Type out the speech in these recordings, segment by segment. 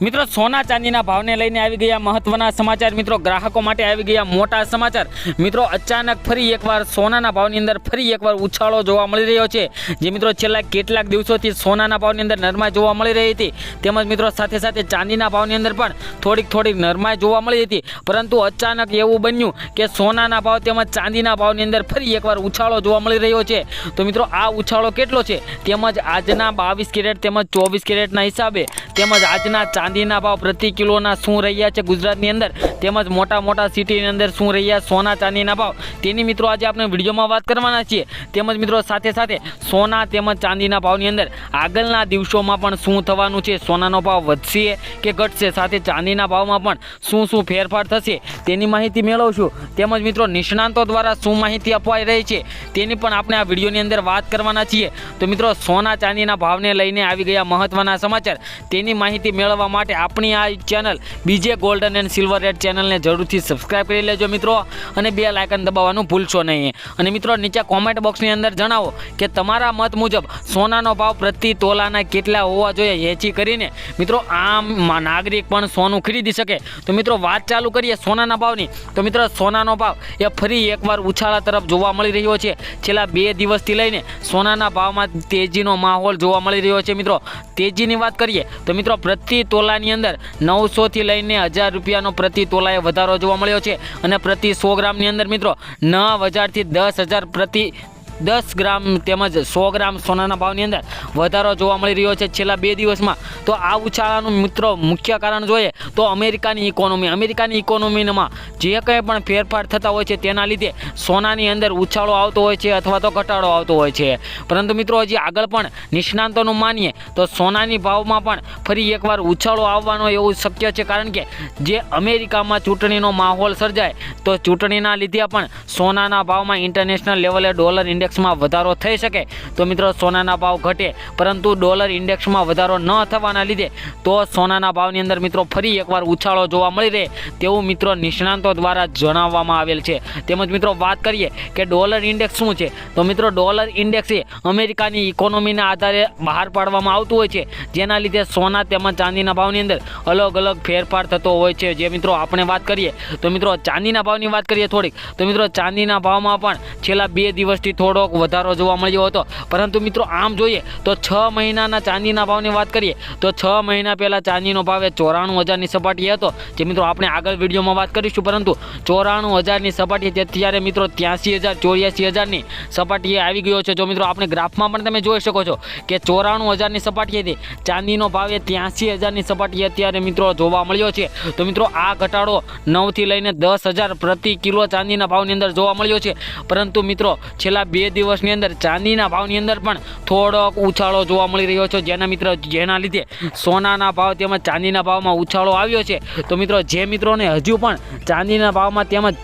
મિત્રો, સોના ચાંદીના ભાવને લઈને આવી ગયા મહત્વના સમાચાર. મિત્રો, ગ્રાહકો માટે આવી ગયા મોટા સમાચાર. મિત્રો, અચાનક ફરી એકવાર સોનાના ભાવની અંદર ફરી એકવાર ઉછાળો જોવા મળી રહ્યો છે. જે મિત્રો છેલ્લા કેટલાક દિવસોથી સોનાના ભાવની અંદર નરમાઈ જોવા મળી રહી હતી. તેમજ મિત્રો, સાથે સાથે ચાંદીના ભાવની અંદર પણ થોડીક થોડીક નરમાઈ જોવા મળી હતી. પરંતુ અચાનક એવું બન્યું કે સોનાના ભાવ તેમજ ચાંદીના ભાવની અંદર ફરી એકવાર ઉછાળો જોવા મળી રહ્યો છે. તો મિત્રો, આ ઉછાળો કેટલો છે? તેમજ આજના બાવીસ કેરેટ તેમજ ચોવીસ કેરેટના હિસાબે તેમજ આજના ચાંદીના ભાવ પ્રતિ કિલોના શું રહ્યા છે ગુજરાતની અંદર? તેમજ મોટા મોટા સિટીની અંદર શું રહ્યા? સોના ચાંદીના ભાવ. તેની મિત્રો આજે આપણે વિડીયોમાં વાત કરવાના છીએ. તેમજ મિત્રો સાથે સાથે સોના તેમજ ચાંદીના ભાવની અંદર આગળના દિવસોમાં પણ શું થવાનું છે? સોનાનો ભાવ વધશે કે ઘટશે? સાથે ચાંદીના ભાવમાં પણ શું શું ફેરફાર થશે? તેની માહિતી મેળવશું. તેમજ મિત્રો નિષ્ણાંતો દ્વારા શું માહિતી અપાઈ રહી છે? તેની પણ આપણે આ વિડીયોની અંદર વાત કરવાના છીએ. તો મિત્રો, સોના ચાંદીના ભાવને લઈને આવી ગયા મહત્વના સમાચાર. તેની માહિતી મેળવવા માટે આપણી આ ચેનલ બીજે ગોલ્ડન એન્ડ સિલ્વર રેડ ચેનલને જરૂરથી સબસ્ક્રાઈબ કરી લેજો મિત્રો અને બે લાયકન દબાવવાનું ભૂલશો નહીં. અને મિત્રો નીચે કોમેન્ટ બોક્સની અંદર જણાવો કે તમારા મત મુજબ સોનાનો ભાવ પ્રતિ તોલાના કેટલા હોવા જોઈએ હેચી કરીને મિત્રો આમ નાગરિક પણ સોનું ખરીદી શકે. તો મિત્રો વાત ચાલુ કરીએ સોનાના ભાવની. તો મિત્રો સોનાનો ભાવ એ ફરી એકવાર ઉછાળા તરફ જોવા મળી રહ્યો છે. છેલ્લા બે દિવસથી લઈને સોનાના ભાવમાં તેજીનો માહોલ જોવા મળી રહ્યો છે મિત્રો. તેજીની વાત કરીએ તો મિત્રો પ્રતિ તોલાની અંદર નવસોથી લઈને હજાર રૂપિયાનો પ્રતિ તોલાએ વધારો જોવા મળ્યો છે. અને પ્રતિ સો ગ્રામની અંદર મિત્રો, નવ હજારથી દસ હજાર પ્રતિ દસ ગ્રામ તેમજ સો ગ્રામ સોનાના ભાવની અંદર વધારો જોવા મળી રહ્યો છે છેલ્લા બે દિવસમાં. તો આ ઉછાળાનું મિત્રો મુખ્ય કારણ જોઈએ તો અમેરિકાની ઇકોનોમી અમેરિકાની ઇકોનોમીમાં જે કંઈ પણ ફેરફાર થતા હોય છે તેના લીધે સોનાની અંદર ઉછાળો આવતો હોય છે અથવા તો ઘટાડો આવતો હોય છે. પરંતુ મિત્રો હજી આગળ પણ નિષ્ણાંતોનું માનીએ તો સોનાની ભાવમાં પણ ફરી એકવાર ઉછાળો આવવાનો એવું શક્ય છે. કારણ કે જે અમેરિકામાં ચૂંટણીનો માહોલ સર્જાય તો ચૂંટણીના લીધે પણ સોનાના ભાવમાં ઇન્ટરનેશનલ લેવલે ડોલર ઇન્ડેક્સમાં વધારો થઈ શકે તો મિત્રો સોનાના ભાવ ઘટે, પરંતુ ડોલર ઇન્ડેક્સમાં વધારો ન થવાના લીધે તો સોનાના ભાવની અંદર મિત્રો ફરી એકવાર ઉછાળો જોવા મળી રહે તેવું મિત્રો નિષ્ણાંતો દ્વારા જણાવવામાં આવેલ છે. તેમજ મિત્રો વાત કરીએ કે ડોલર ઇન્ડેક્સ શું છે? તો મિત્રો ડોલર ઇન્ડેક્સ એ અમેરિકાની ઇકોનોમીના આધારે બહાર પાડવામાં આવતું હોય છે, જેના લીધે સોના તેમજ ચાંદીના ભાવની અંદર અલગ અલગ ફેરફાર થતો હોય છે. જે મિત્રો આપણે વાત કરીએ, તો મિત્રો ચાંદીના ભાવની વાત કરીએ થોડીક, તો મિત્રો ચાંદીના ભાવમાં પણ છેલ્લા બે દિવસથી થોડોક વધારો જોવા મળ્યો હતો. પરંતુ મિત્રો, આમ જોઈએ તો છ મહિનાના ચાંદીના ભાવની વાત કરીએ, તો છ મહિના પહેલાં ચાંદીનો ભાવ એ ચોરાણું હજારની સપાટી હતો. જે મિત્રો, આપણે આગળ વિડીયોમાં વાત કરીશું. પરંતુ ચોરાણું હજારની સપાટી અત્યારે ત્યારે મિત્રો, ત્યાંસી હજાર, ચોર્યાસી હજારની સપાટીએ આવી ગયો છે. જો મિત્રો, આપણે ગ્રાફમાં પણ તમે જોઈ શકો છો કે ચોરાણું હજારની સપાટી હતી. ચાંદીનો ભાવ એ ત્યાંસી હજારની સપાટી અત્યારે મિત્રો જોવા મળ્યો છે. તો મિત્રો, આ ઘટાડો નવથી લઈને દસ હજાર પ્રતિ કિલો ચાંદીના ભાવની અંદર જોવા મળ્યો છે. પરંતુ મિત્રો, છેલ્લા બે દિવસની અંદર ચાંદીના ભાવની અંદર પણ થોડોક ઉછાળો જોવા મળી રહ્યો છે. જેના મિત્રો, જેના લીધે સોનાના ભાવ તેમજ ચાંદીના ભાવમાં ઉછાળો આવ્યો છે. તો મિત્રો, જે મિત્રોને હજુ પણ ચાંદીના ભાવમાં તેમજ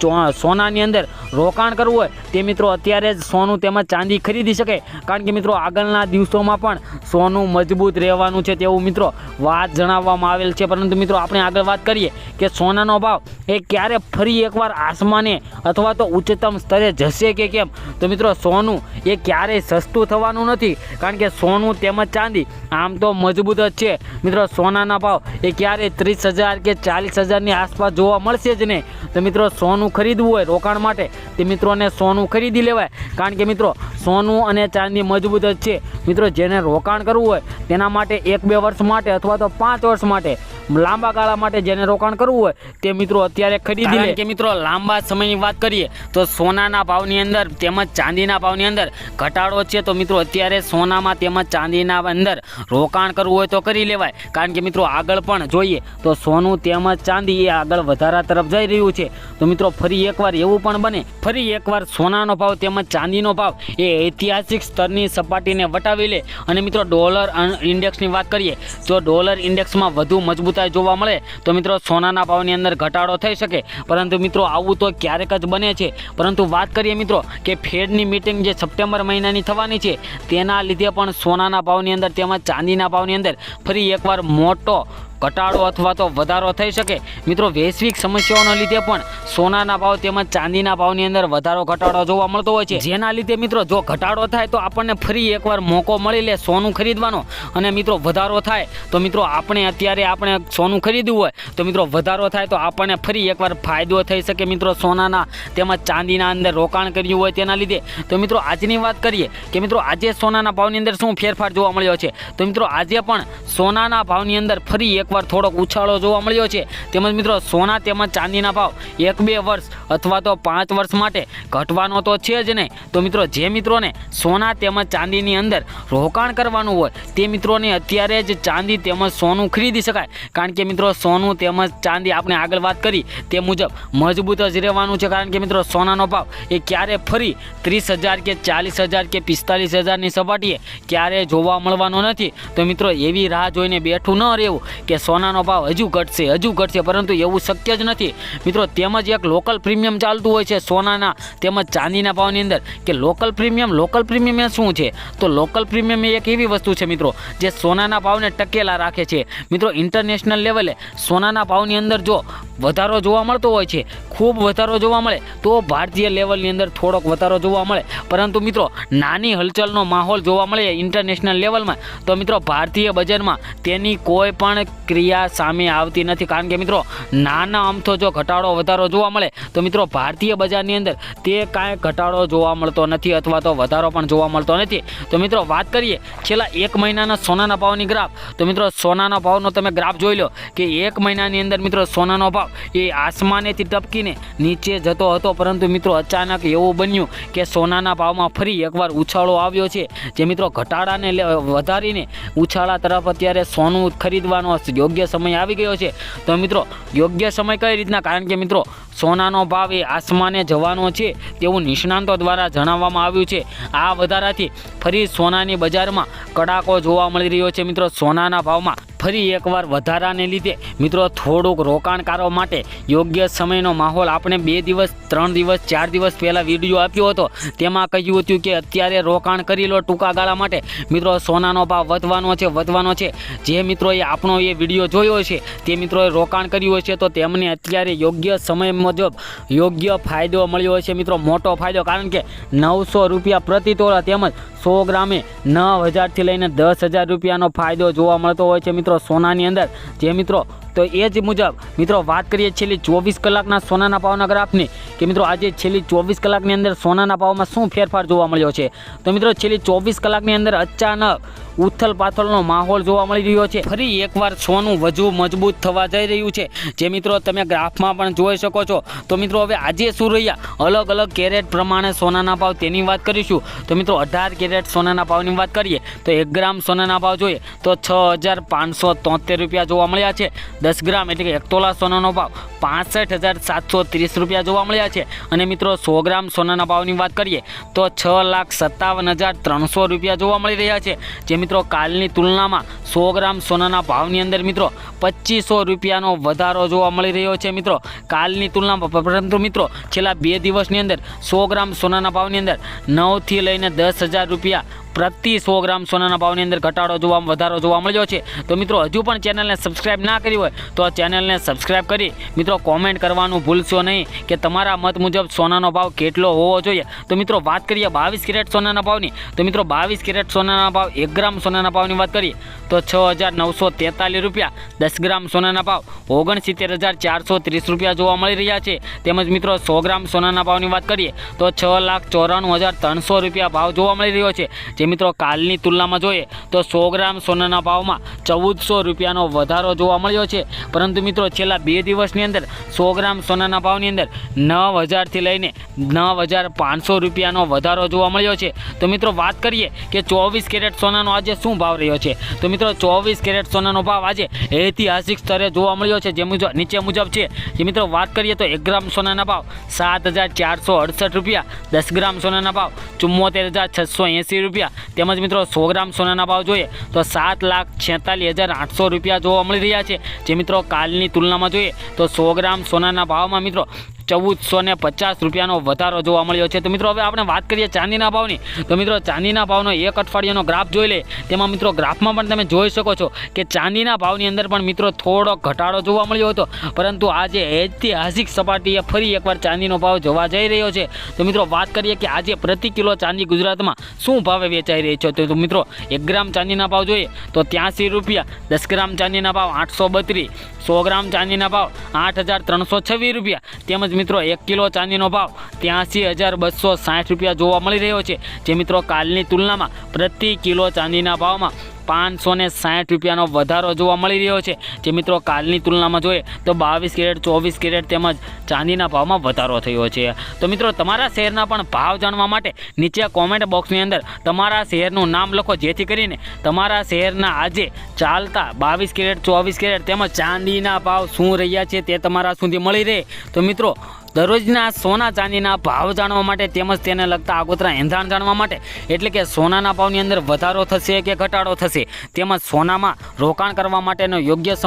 સોનાની અંદર રોકાણ કરવું હોય તે મિત્રો અત્યારે જ સોનું તેમજ ચાંદી ખરીદી શકે. કારણ કે મિત્રો આગળના દિવસોમાં પણ સોનું મજબૂત રહેવાનું છે તેવું મિત્રો વાત જણાવવામાં આવેલ છે. પરંતુ મિત્રો આપણે આગળ વાત કરીએ કે સોનાનો ભાવ એ ક્યારે ફરી એકવાર આસમાને અથવા તો ઉચ્ચતમ સ્તરે જશે કે કેમ? તો મિત્રો સોનું એ ક્યારેય સસ્તું થવાનું નથી. કારણ કે સોનું તેમજ ચાંદી આમ તો મજબૂત જ છે. મિત્રો સોનાના ભાવ એ ક્યારેય ત્રીસ હજાર કે ચાલીસ હજારની આસપાસ જોવા મળશે જ નહીં. તો મિત્રો સોનું ખરીદવું હોય રોકાણ માટે તે મિત્રોને સોનું ખરીદી લેવાય. કારણ કે મિત્રો, સોનું અને ચાંદી મજબૂત જ છે. મિત્રો, જેને રોકાણ કરવું હોય, તેના માટે એક બે વર્ષ માટે અથવા તો પાંચ વર્ષ માટે લાંબા ગાળા માટે જેને રોકાણ કરવું હોય તે મિત્રો અત્યારે ખરીદી લે. કે મિત્રો લાંબા સમયની વાત કરીએ તો સોનાના ભાવની અંદર તેમજ ચાંદીના ભાવની અંદર ઘટાડો છે તો મિત્રો અત્યારે સોનામાં તેમજ ચાંદીના અંદર રોકાણ કરવું હોય તો કરી લેવાય. કારણ કે મિત્રો આગળ પણ જોઈએ તો સોનું તેમજ ચાંદી એ આગળ વધારા તરફ જઈ રહ્યું છે. તો મિત્રો ફરી એકવાર એવું પણ બને ફરી એકવાર સોનાનો ભાવ તેમજ ચાંદીનો ભાવ એ ઐતિહાસિક સ્તરની સપાટીને વટાવી લે. અને મિત્રો ડોલર ઇન્ડેક્સની વાત કરીએ તો ડોલર ઇન્ડેક્સમાં વધુ મજબૂતાઈ જોવા મળે તો મિત્રો સોનાના ભાવની અંદર ઘટાડો થઈ શકે. પરંતુ મિત્રો આવું તો ક્યારેક જ બને છે. પરંતુ વાત કરીએ મિત્રો કે ફેડની મિટિંગ જે સપ્ટેમ્બર મહિનાની થવાની છે, તેના લીધે પણ સોનાના ભાવની અંદર તેમજ ચાંદીના ભાવની અંદર ફરી એકવાર મોટો ઘટાડો અથવા તો વધારો થઈ શકે. મિત્રો, વૈશ્વિક સમસ્યાઓના લીધે પણ સોનાના ભાવ તેમજ ચાંદીના ભાવની અંદર વધારો, ઘટાડો જોવા મળતો હોય છે. જેના લીધે મિત્રો, જો ઘટાડો થાય તો આપણને ફરી એકવાર મોકો મળી લે સોનું ખરીદવાનો. અને મિત્રો, વધારો થાય તો મિત્રો, આપણે અત્યારે આપણે સોનું ખરીદવું હોય તો મિત્રો, વધારો થાય તો આપણને ફરી એકવાર ફાયદો થઈ શકે મિત્રો, સોનાના તેમજ ચાંદીના અંદર રોકાણ કર્યું હોય તેના લીધે. તો મિત્રો, આજની વાત કરીએ કે મિત્રો, આજે સોનાના ભાવની અંદર શું ફેરફાર જોવા મળ્યો છે? તો મિત્રો, આજે પણ સોનાના ભાવની અંદર ફરી એકવાર થોડોક ઉછાળો જોવા મળ્યો છે. તેમજ મિત્રો, સોના તેમજ ચાંદીના ભાવ એક બે વર્ષ અથવા તો પાંચ વર્ષ માટે ઘટવાનો તો છે જ નહીં. તો મિત્રો, જે મિત્રોને સોના તેમજ ચાંદીની અંદર રોકાણ કરવાનું હોય, તે મિત્રોને અત્યારે જ ચાંદી તેમજ સોનું ખરીદી શકાય. કારણ કે મિત્રો, સોનું તેમજ ચાંદી આપણે આગળ વાત કરી, તે મુજબ મજબૂત જ રહેવાનું છે. કારણ કે મિત્રો, સોનાનો ભાવ એ ક્યારે ફરી ત્રીસ હજાર કે ચાલીસ હજાર કે પિસ્તાલીસ હજારની સપાટીએ ક્યારે જોવા મળવાનો નથી. તો મિત્રો, એવી રાહ જોઈને બેઠું ન રહેવું કે સોનાનો ભાવ હજુ ઘટશે હજુ ઘટશે, પરંતુ એવું શક્ય જ નથી. મિત્રો, તેમજ એક લોકલ પ્રીમિયમ ચાલતું હોય છે સોનાના, તેમજ ચાંદીના ભાવની અંદર. કે લોકલ પ્રીમિયમ લોકલ પ્રીમિયમ એ શું છે? તો લોકલ પ્રીમિયમ એ એક એવી વસ્તુ છે મિત્રો, જે સોનાના ભાવને ટકેલા રાખે છે. મિત્રો ઇન્ટરનેશનલ લેવલે સોનાના ભાવની અંદર જો વધારો જોવા મળતો હોય છે, ખૂબ વધારો જોવા મળે, તો ભારતીય લેવલની અંદર થોડોક વધારો જોવા મળે. પરંતુ મિત્રો, નાની હલચલનો માહોલ જોવા મળે ઇન્ટરનેશનલ લેવલમાં તો મિત્રો, ભારતીય બજારમાં તેની કોઈ પણ ક્રિયા સામે આવતી નથી. કારણ કે મિત્રો, નાના અમથો જો ઘટાડો વધારો જોવા મળે, તો મિત્રો ભારતીય બજારની અંદર તે કાંઈ ઘટાડો જોવા મળતો નથી અથવા તો વધારો પણ જોવા મળતો નથી. તો મિત્રો, વાત કરીએ, છેલ્લા એક મહિનાના સોનાના ભાવની ગ્રાફ. તો મિત્રો, સોનાના ભાવનો તમે ગ્રાફ જોઈ લો કે એક મહિનાની અંદર મિત્રો, સોનાનો ભાવ એ આસમાનેથી ટપકીને નીચે જતો હતો. પરંતુ મિત્રો, અચાનક એવું બન્યું કે સોનાના ભાવમાં ફરી એકવાર ઉછાળો આવ્યો છે. જે મિત્રો, ઘટાડાને વધારીને ઉછાળા તરફ અત્યારે સોનું ખરીદવાનો યોગ્ય સમય આવી ગયો છે. તો મિત્રો યોગ્ય સમય કઈ રીતના? કારણ કે મિત્રો સોનાનો ભાવ એ આસમાને જવાનો છે તેવું નિષ્ણાંતો દ્વારા જણાવવામાં આવ્યું છે. આ વધારાથી ફરી સોનાની બજારમાં કડાકો જોવા મળી રહ્યો છે. મિત્રો, સોનાના ભાવમાં ફરી એકવાર વધારાને લીધે મિત્રો, થોડુંક રોકાણકારો માટે યોગ્ય સમયનો માહોલ. આપણે બે દિવસ, ત્રણ દિવસ, ચાર દિવસ પહેલાં વીડિયો આપ્યો હતો. તેમાં કહ્યું હતું કે અત્યારે રોકાણ કરી લો ટૂંકા ગાળા માટે. મિત્રો, સોનાનો ભાવ વધવાનો છે વધવાનો છે. જે મિત્રોએ આપણો એ વીડિયો જોયો છે, તે મિત્રોએ રોકાણ કર્યું હશે તો તેમને અત્યારે યોગ્ય સમય મુજબ યોગ્ય ફાયદો મળ્યો હશે મિત્રો, મોટો ફાયદો. કારણ કે નવસો રૂપિયા પ્રતિ તોલા તેમજ સો ગ્રામે નવ હજારથી લઈને દસ હજાર રૂપિયાનો ફાયદો જોવા મળતો હોય છે મિત્રો. સોનાની અંદર જે મિત્રો તો એ જ મુજબ, મિત્રો, વાત કરીએ છેલ્લી ચોવીસ કલાકના સોનાના ભાવના ગ્રાફની, કે મિત્રો, આજે છેલ્લી ચોવીસ કલાકની અંદર સોનાના ભાવમાં શું ફેરફાર જોવા મળ્યો છે? તો મિત્રો, છેલ્લી ચોવીસ કલાકની અંદર અચાનક ઉથલ પાથલનો માહોલ જોવા મળી રહ્યો છે. ફરી એકવાર સોનું વધુ મજબૂત થવા જઈ રહ્યું છે. જે મિત્રો, તમે ગ્રાફમાં પણ જોઈ શકો છો. તો મિત્રો, હવે આજે શું રહ્યા? અલગ અલગ કેરેટ પ્રમાણે સોનાના ભાવ તેની વાત કરીશું. તો મિત્રો, અઢાર કેરેટ સોનાના ભાવની વાત કરીએ, તો એક ગ્રામ સોનાના ભાવ જોઈએ, તો છ હજાર પાંચસો તોતેર રૂપિયા જોવા મળ્યા છે. દસ ગ્રામ એટલે કે એક તોલા સોનાનો ભાવ પાસઠ હજાર સાતસો ત્રીસ રૂપિયા જોવા મળ્યા છે. અને મિત્રો, સો ગ્રામ સોનાના ભાવની વાત કરીએ, તો છ લાખ સત્તાવન હજાર ત્રણસો રૂપિયા જોવા મળી રહ્યા છે. જે મિત્રો, કાલની તુલનામાં સો ગ્રામ સોનાના ભાવની અંદર મિત્રો પચીસો રૂપિયાનો વધારો જોવા મળી રહ્યો છે મિત્રો. કાલની તુલનામાં પરંતુ મિત્રો, છેલ્લા બે દિવસની અંદર સો ગ્રામ સોનાના ભાવની અંદર નવથી લઈને દસ હજાર રૂપિયા પ્રતિ સો ગ્રામ સોનાના ભાવની અંદર ઘટાડો જોવા વધારો જોવા મળ્યો છે. તો મિત્રો, હજુ પણ ચેનલને સબસ્ક્રાઈબ ના કરી હોય, તો ચેનલને સબસ્ક્રાઈબ કરી. મિત્રો કોમેન્ટ કરવાનું ભૂલશો નહીં કે તમારા મત મુજબ સોનાનો ભાવ કેટલો હોવો જોઈએ. તો મિત્રો, વાત કરીએ બાવીસ કેરેટ સોનાના ભાવની. તો મિત્રો, બાવીસ કેરેટ સોનાના ભાવ, એક ગ્રામ સોનાના ભાવની વાત કરીએ, તો છ હજાર નવસો તેતાલીસ રૂપિયા, દસ ગ્રામ સોનાના ભાવ, ઓગણસિત્તેર હજાર ચારસો ત્રીસ રૂપિયા જોવા મળી રહ્યા છે. તેમજ મિત્રો, સો ગ્રામ સોનાના ભાવની વાત કરીએ, તો છ લાખ ચોરાણું હજાર ત્રણસો રૂપિયા ભાવ જોવા મળી રહ્યો છે. જે મિત્રો, કાલની તુલનામાં જોઈએ તો સો ગ્રામ સોનાના ભાવમાં ચૌદસો રૂપિયાનો વધારો જોવા મળ્યો છે. પરંતુ મિત્રો, છેલ્લા બે દિવસની અંદર સો ગ્રામ સોનાના ભાવની અંદર નવ હજારથી લઈને નવ હજાર પાંચસો રૂપિયાનો વધારો જોવા મળ્યો છે. તો મિત્રો, વાત કરીએ કે ચોવીસ કેરેટ સોનાનો આજે શું ભાવ રહ્યો છે? તો મિત્રો, ચોવીસ કેરેટ સોનાનો ભાવ આજે ઐતિહાસિક સ્તરે જોવા મળ્યો છે, જે મુજબ, નીચે મુજબ છે. જે મિત્રો, વાત કરીએ તો એક ગ્રામ સોનાના ભાવ સાત હજાર ચારસો અડસઠ રૂપિયા, દસ ગ્રામ સોનાના ભાવ ચુમ્મોતેર હજાર છસો એંસી રૂપિયા તેમજ મિત્રો સો ગ્રામ સોનાના ભાવ જોઈએ તો સાત લાખ છેતાલીસ હજાર આઠસો રૂપિયા જોવા મળી રહ્યા છે. જે મિત્રો કાલની તુલનામાં જોઈએ તો સો ગ્રામ સોનાના ભાવમાં મિત્રો ચૌદસો ને પચાસ રૂપિયાનો વધારો જોવા મળ્યો છે. તો મિત્રો, હવે આપણે વાત કરીએ ચાંદીના ભાવની. તો મિત્રો, ચાંદીના ભાવનો એક અઠવાડિયાનો ગ્રાફ જોઈ લે. તેમાં મિત્રો, ગ્રાફમાં પણ તમે જોઈ શકો છો કે ચાંદીના ભાવની અંદર પણ મિત્રો થોડો ઘટાડો જોવા મળ્યો હતો. પરંતુ આજે ઐતિહાસિક સપાટીએ ફરી એકવાર ચાંદીનો ભાવ જોવા જઈ રહ્યો છે. તો મિત્રો, વાત કરીએ કે આજે પ્રતિ કિલો ચાંદી ગુજરાતમાં શું ભાવે વેચાઈ રહી છે? તો તો મિત્રો, એક ગ્રામ ચાંદીના ભાવ જોઈએ તો ત્યાંસી રૂપિયા, દસ ગ્રામ ચાંદીના ભાવ આઠસો બત્રીસ, સો ગ્રામ ચાંદીના ભાવ આઠ હજાર ત્રણસો છવ્વીસ રૂપિયા. તેમજ મિત્રો, એક કિલો ચાંદીનો ભાવ ત્યાંસી હજાર બસો સાઠ રૂપિયા જોવા મળી રહ્યો છે. જે મિત્રો, કાલની તુલનામાં પ્રતિ કિલો ચાંદીના ભાવમાં પાંચસો ને સાઠ રૂપિયાનો વધારો જોવા મળી રહ્યો છે. જે મિત્રો કાલની તુલનામાં જોઈએ તો બાવીસ કેરેટ, ચોવીસ કેરેટ તેમજ ચાંદીના ભાવમાં વધારો થયો છે. તો મિત્રો તમારા શહેરના પણ ભાવ જાણવા માટે નીચે કોમેન્ટ બોક્સની અંદર તમારા શહેરનું નામ લખો. જેથી કરીને તમારા શહેરના આજે ચાલતા બાવીસ કેરેટ, ચોવીસ કેરેટ તેમજ ચાંદીના ભાવ શું રહ્યા છે તે તમારા સુધી મળી રહે. તો મિત્રો દરરોજના સોના ચાંદીના ભાવ જાણવા માટે તેમજ તેને લગતા આગોતરા એંધાણ જાણવા માટે, એટલે કે સોનાના ભાવની અંદર વધારો થશે કે ઘટાડો થશે, તેમજ સોનામાં રોકાણ કરવા માટેનો યોગ્ય સમય